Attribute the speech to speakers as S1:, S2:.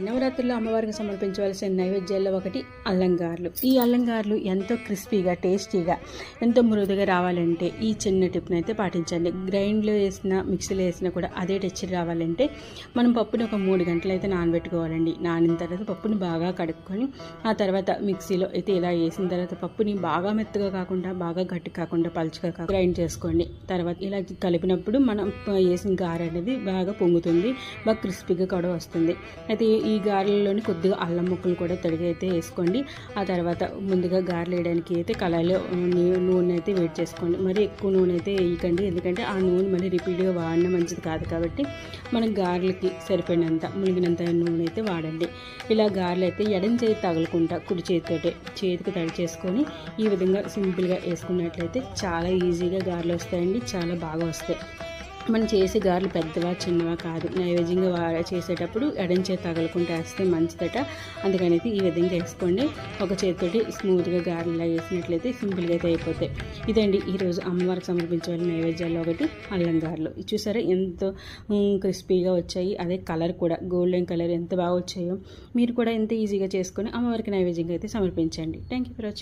S1: నవరాత్రుల్లో అమ్మవారికి సమర్పించవలసిన నైవేద్యాల్లో ఒకటి అల్లంగార్లు. ఈ అల్లంగార్లు ఎంతో క్రిస్పీగా టేస్టీగా ఎంతో మృదుగా రావాలంటే ఈ చిన్న టిప్ని అయితే పాటించండి. గ్రైండ్లో వేసిన మిక్సీలో వేసినా కూడా అదే టెక్చర్ రావాలంటే మనం పప్పుని ఒక మూడు గంటలు అయితే నానబెట్టుకోవాలండి. నానిన తర్వాత పప్పుని బాగా కడుక్కొని ఆ తర్వాత మిక్సీలో అయితే ఇలా వేసిన తర్వాత పప్పుని బాగా మెత్తగా కాకుండా బాగా గట్టి కాకుండా పలుచగా కాకుండా గ్రైండ్ చేసుకోండి. తర్వాత ఇలా కలిపినప్పుడు మనం వేసిన గార అనేది బాగా పొంగుతుంది బాగా క్రిస్పీగా కూడా వస్తుంది. అయితే ఈ- గారెలలోని కొద్దిగా అల్లం ముక్కలు కూడా తడిగి అయితే వేసుకోండి. ఆ తర్వాత ముందుగా గారెలు వేయడానికి అయితే కళాయిలో నూనె అయితే వేడి చేసుకోండి. మరి ఎక్కువ నూనె అయితే వేయకండి. ఎందుకంటే ఆ నూనె మళ్ళీ రిపీట్గా వాడిన మంచిది కాదు కాబట్టి మనం గారెలకి సరిపడినంత మునిగినంత నూనె అయితే వాడండి. ఇలా గారెలు అయితే ఎడం చేతి తగలకుండా కుడి చేతితోటే చేతికి తడి చేసుకొని ఈ విధంగా సింపుల్గా వేసుకున్నట్లయితే చాలా ఈజీగా గారెలు వస్తాయండి. చాలా బాగా వస్తాయి. మనం చేసే గారెలు పెద్దవా చిన్నవా కాదు. నైవేద్యంగా వా- చేసేటప్పుడు ఎడంచే తగలకుండా వేస్తే మంచిదట. అందుకని అయితే ఈ విధంగా వేసుకోండి. ఒక చేతితోటి స్మూత్గా గారెలా వేసినట్లయితే సింపుల్గా అయితే అయిపోతాయి. ఇదండి ఈరోజు అమ్మవారికి సమర్పించవలసిన నైవేద్యాల్లో ఒకటి అల్లం గారెలు. ఇది చూసారా? ఎంతో క్రిస్పీగా వచ్చాయి. అదే కలర్ కూడా గోల్డెన్ కలర్ ఎంత బాగా వచ్చాయో మీరు కూడా ఎంత ఈజీగా చేసుకొని అమ్మవారికి నైవేద్యంగా అయితే సమర్పించండి. Thank you for watching